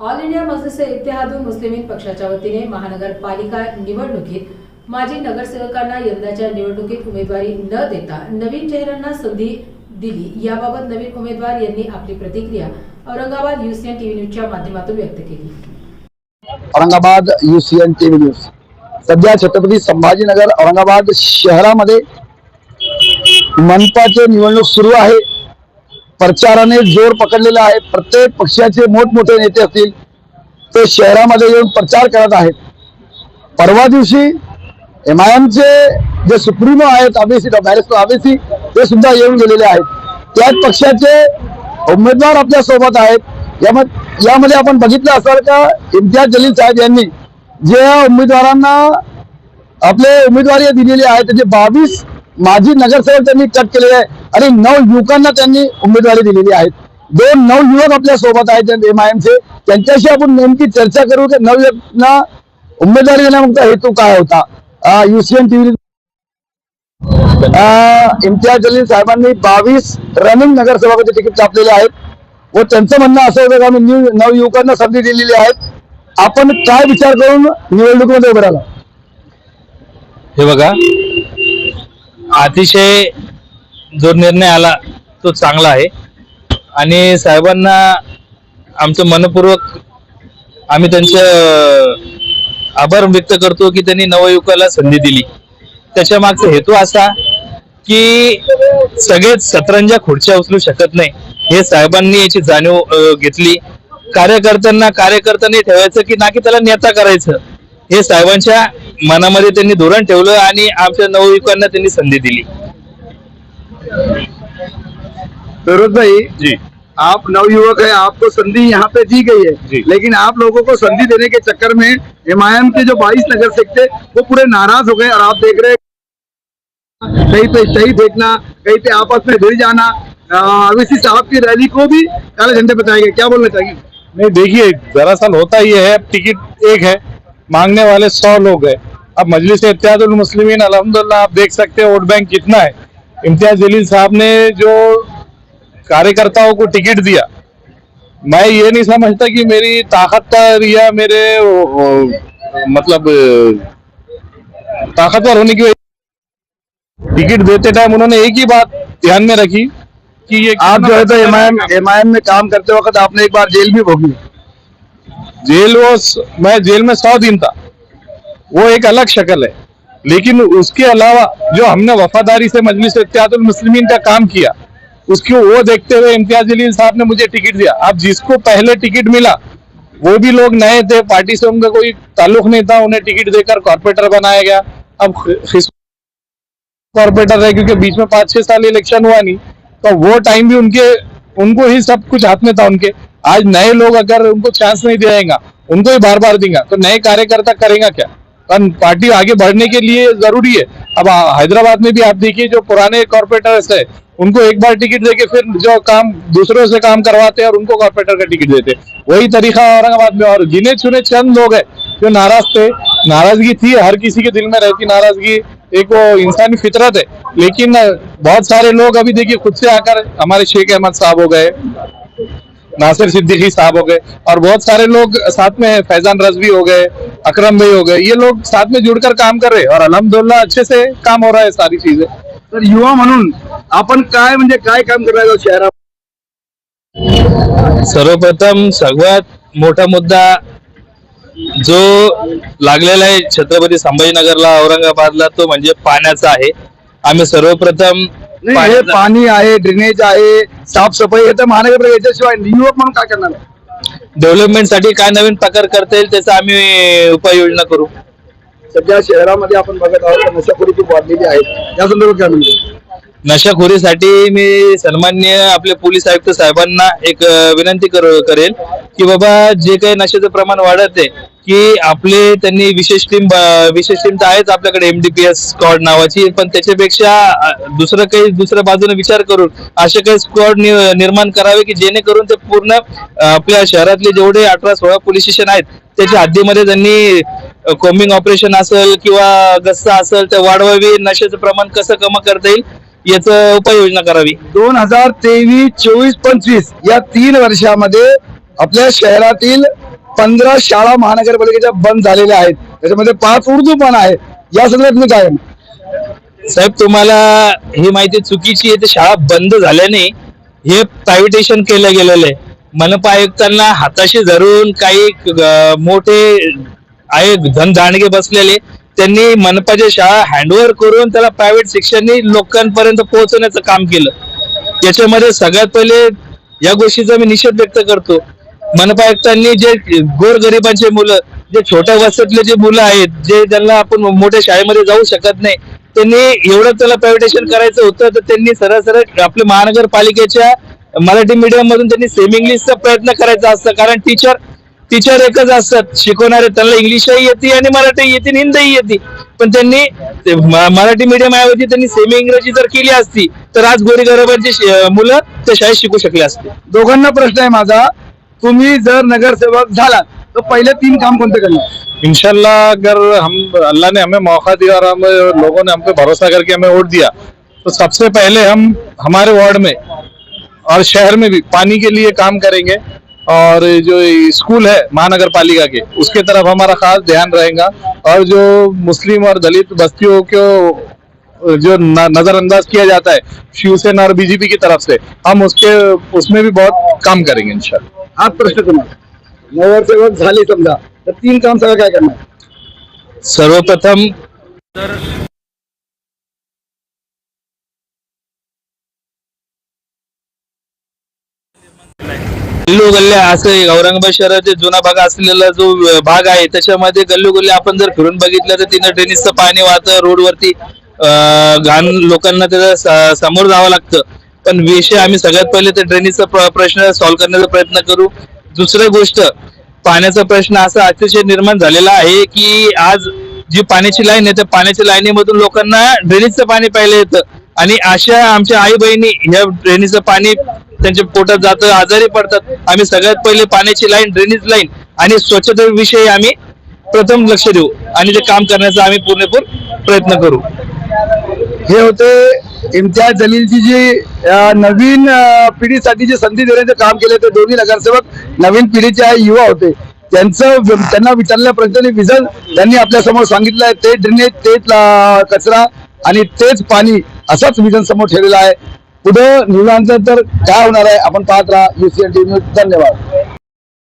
All India Majlis Ittehadul Muslimeen पक्षाच्या वतीने महानगरपालिका निवडणुकीत माजी नगरसेवकांना यंदाच्या निवडणुकीत उमेदवारी न देता नवीन चेहऱ्यांना संधी दिली. याबाबत नवीन उमेदवार यांनी आपली प्रतिक्रिया औरंगाबाद युसीएन टीव्ही न्यूजच्या माध्यमातून व्यक्त केली. औरंगाबाद युसीएन टीव्ही न्यूज सध्या छत्रपती संभाजीनगर औरंगाबाद शहरामध्ये मनपाचे निवडणूक सुरू आहे. प्रचाराने जोर पकडलेला आहे. प्रत्येक पक्षाचे मोठमोठे नेते असतील ते शहरामध्ये येऊन प्रचार करत आहेत. परवा दिवशी एम आय एमचे जे सुप्रीमो आहेत आबेसी बॅरिस्टर आबेसी ते सुद्धा येऊन गेलेले आहेत. त्याच पक्षाचे उमेदवार आपल्यासोबत आहेत. यामध्ये यामध्ये आपण बघितलं असाल का इम्तियाज जलील साहेब यांनी ज्या उमेदवारांना आपले उमेदवारी दिलेली आहे त्याचे बावीस माजी नगरसेवक त्यांनी कट केलेले आहे आणि नऊ युवकांना त्यांनी उमेदवारी दिलेली आहे दोन नऊ युवक आपल्यासोबत आहेत एम आय एमचे त्यांच्याशी आपण नेमकी चर्चा करू की नऊ युवकांना उमेदवारी देण्यामागचा हेतू काय होता. युसीएन टीव्ही इम्तियाज जलील साहेबांनी बावीस रनिंग नगरसेवकाचे तिकीट छापलेले आहेत. व त्यांचं म्हणणं असं होतं की आम्ही न्यू नऊ युवकांना संधी दिलेली आहेत आपण काय विचार करून निवडणुकीमध्ये उभं राहिला? हे बघा अतिशय जो निर्णय आला तो चांगला आहे. आणि साहेबांना आमचं मनपूर्वक आम्ही त्यांचं आभार व्यक्त करतो की त्यांनी नवयुवकाला संधी दिली. त्याच्या मागचा हेतू असा की सगळेच सतरंजा खुर्च्या उचलू शकत नाही. हे साहेबांनी याची जाणीव घेतली. कार्यकर्त्यांना कार्यकर्त्यांनी ठेवायचं की ना की त्याला नेता करायचं. हे साहेबांच्या मनामध्ये त्यांनी धोरण ठेवलं आणि आमच्या नवयुवकांना त्यांनी संधी दिली. फिरोज भाई जी. आप नवयुवक है आपको संधि यहाँ पे दी गई है। जी। लेकिन आप लोगों को संधि देने के चक्कर में एमआईएम के जो 22 नगर सेवक थे वो पूरे नाराज़ हो गए और आप देख रहे कहीं पे सही फेंकना कहीं पे आपस में भिड़ जाना अविसी साहब की रैली को भी काले झंडे बताएँगे क्या बोलना चाहिए नहीं देखिए दरअसल होता ये है टिकट एक है मांगने वाले सौ लोग हैं। अब मजलिस इत्यादुल मुस्लिमीन अल्हम्दुलिल्लाह आप देख सकते हैं वोट बैंक कितना है। इम्तियाज़ जलील साहब ने जो कार्यकर्ताओं को टिकट दिया मैं ये नहीं समझता कि मेरी ताकत पर या मेरे मतलब ताकतवर होने की वजह टिकट देते टाइम उन्होंने एक ही बात ध्यान में रखी कि ये आप जो है तो एमआईएम एमआईएम में काम करते वक्त आपने एक बार जेल भी भोगी। जेल वो मैं जेल में सौ दिन था। वो एक अलग शक्ल है। लेकिन उसके अलावा जो हमने वफादारी से मजलिस इत्यादुल मुस्लिमीन का काम किया, उसको वो देखते हुए इम्तियाज़ जलील साहब ने मुझे टिकट दिया। अब जिसको पहले टिकट मिला, वो भी लोग नए थे, पार्टी से उनका कोई ताल्लुक नहीं था, उन्हें टिकट देकर कॉर्पोरेटर बनाया गया। अब कॉर्पोरेटर है क्योंकि बीच में पाँच छह साल इलेक्शन हुआ नहीं तो वो टाइम भी उनके, उनको ही सब कुछ हाथ में था उनके। आज नए लोग अगर उनको चांस नहीं दिलाएगा उनको ही बार बार देंगे तो नए कार्यकर्ता करेगा क्या? पार्टी आगे बढ़ने के लिए ज़रूरी है। अब हैदराबाद में भी आप देखिए, जो पुराने कॉर्पोरेटर्स है, उनको एक बार टिकट देके फिर जो काम दूसरों से काम करवाते हैं और उनको कॉर्पोरेटर का टिकट देते। वही तरीका औरंगाबाद में और गिने चुने चंद लोग हैं जो नाराज़ थे। नाराज़गी थी, हर किसी के दिल में रहती नाराज़गी। एक वो इंसानी फितरत है। लेकिन बहुत सारे लोग अभी देखिए, खुद से आकर हमारे शेख अहमद साहब हो गए। नासिर सिद्दीकी साहब हो गए और बहुत सारे लोग साथ में फैजान रजवी हो गए अकरम भाई हो गए ये लोग साथ में जुड़कर काम कर रहे हैं और अल्हम्दुलिल्लाह अच्छे से काम हो रहा है सारी चीजें। तर युवा म्हणून आपण काय म्हणजे काय काम करायचं शहरात सर्वप्रथम सर्वात मोठा मुद्दा जो लागलेला आहे छत्रपती संभाजीनगरला औरंगाबादला तो म्हणजे पाण्याचा आहे. आम्ही सर्वप्रथम नाही हे पाण्याचा- पाणी आहे ड्रेनेज आहे साफसफाई हे तर महानगरपालिका याच्याशिवाय युवक म्हणून काय करणार आहे? डेव्हलपमेंटसाठी काय नवीन प्रकार करता येईल त्याचा आम्ही उपाययोजना करू. सध्या शहरामध्ये आपण बघत आहोत नशाखोरी खूप वाढलेली आहे. या संदर्भात काय म्हणतो नशाखोरीसाठी मी सन्मान्य आपले पोलीस आयुक्त साहेबांना एक विनंती करेल की बाबा जे काही नशेचं प्रमाण वाढत आहे की आपले त्यांनी विशेष टीम विशेष टीम तर आहेच आपल्याकडे एमडीपीएस स्क्वॉड नावाची पण त्याच्यापेक्षा दुसरं काही दुसऱ्या बाजूने विचार करून असे काही स्क्वॉड निर्माण करावे की जेणेकरून ते पूर्ण आपल्या शहरातले जेवढे अठरा सोळा पोलीस स्टेशन आहेत त्याच्या हद्दीमध्ये त्यांनी कोम्बिंग ऑपरेशन असेल किंवा गस्सा असेल तर वाढवावी नशेचं प्रमाण कसं कमी करता येईल याचं उपाययोजना करावी. दोन हजार तेवीस चोवीस पंचवीस या तीन वर्षामध्ये आपल्या शहरातील पंधरा शाळा महानगरपालिकेच्या बंद झालेल्या आहेत. त्याच्यामध्ये पाच उर्दू पण आहे या संदर्भात मी काय साहेब तुम्हाला ही माहिती चुकीची आहे. ते शाळा बंद झाल्याने हे प्रायव्हेटेशन केलं गेलेलं आहे. मनपा आयुक्तांना हाताशी धरून काही मोठे आहे धनदांडगे बसलेले त्यांनी मनपाच्या शाळा हँडओव्हर करून त्याला प्रायव्हेट शिक्षणाने लोकांपर्यंत पोहोचवण्याचं काम केलं. त्याच्यामध्ये सगळ्यात पहिले या गोष्टीचा मी निषेध व्यक्त करतो. मनपा आयुक्तांनी जे गोरगरिबांचे मुलं जे छोट्या वस्तीतले जे मुलं आहेत जे त्यांना आपण मोठ्या शाळेमध्ये जाऊ शकत नाही त्यांनी एवढं त्याला प्रायव्हेटेशन करायचं होतं तर त्यांनी सरळ सरळ आपल्या महानगरपालिकेच्या मराठी मीडियम मधून त्यांनी सेम इंग्लिशचा प्रयत्न करायचा असतं. कारण टीचर टीचर एकच असतात. शिकवणारे त्यांना इंग्लिशही येते आणि मराठी येते हिंदीही येते. पण त्यांनी मराठी मीडियम ऐवजी त्यांनी सेमी इंग्रजी जर केली असती तर आज गोरीगरिबांची शि- मुलं त्या शाळेत शिकू शकले असते. दोघांना प्रश्न आहे माझा. तुम्ही जर नगरसेवक झाला तर पहिले तीन काम कोणते करणार? इंशाल्लाह अगर हम अल्लाह ने हमें मौका दिया और हम लोगों ने हम पे भरोसा करके हमें वोट दिया तो सबसे पहले हम हमारे वार्ड में और शहर में भी पानी के लिए काम करेंगे। और जो स्कूल है महानगर पालिका के उसके तरफ़ हमारा खास ध्यान रहेगा। और जो मुस्लिम और दलित बस्तियों को जो नजरअंदाज किया जाता है शिवसेना और बीजेपी की तरफ़ से हम उसके उसमें भी बहुत काम करेंगे इंशाल्लाह। हा प्रश्न तुम्हाला नगरसेवक झाले समजा तर तीन काम सगळं काय करणार सर्वप्रथम गल्लू गल्ल्या असं औरंगाबाद शहराचे जुना भाग असलेला जो भाग आहे त्याच्यामध्ये गल्लू गल्ले आपण जर फिरून बघितलं तर तिथं ड्रेनेजचं पाणी वाहतं रोडवरती अं, घाण लोकांना त्याचा समोर जावं लागतं. पण विषय आम्ही सगळ्यात पहिले ते ड्रेनेजचा प्रश्न सॉल्व्ह करण्याचा प्रयत्न करू. दुसरी गोष्ट पाण्याचा प्रश्न असा अतिशय निर्माण झालेला आहे की आज जी पाण्याची लाईन आहे त्या पाण्याच्या लाईनीमधून लोकांना ड्रेनेजचं पाणी प्यायला येतं. आणि अशा आमच्या आई बहिणी ह्या ड्रेनेजचं पाणी त्यांच्या पोटात जातं आजारी पडतात. आम्ही सगळ्यात पहिले पाण्याची लाईन ड्रेनेज लाईन आणि स्वच्छतेविषयी आम्ही प्रथम लक्ष देऊ आणि ते काम करण्याचा आम्ही पूर्णपूर प्रयत्न करू. हे होते इम्तियाज जलीलची जी नवीन पिढीसाठी जी संधी देण्याचं काम केले ते दोन्ही नगरसेवक नवीन पिढीचे युवा होते. त्यांचं त्यांना विचारल्या प्रश्नाने विजन त्यांनी आपल्यासमोर सांगितलं आहे. ते ड्रेनेज तेच कचरा आणि तेच पाणी असाच विजन समोर ठेवलेला आहे. पुढे निवडल्यानंतर तर काय होणार आहे? आपण पाहत राहा. युसीएल टी धन्यवाद.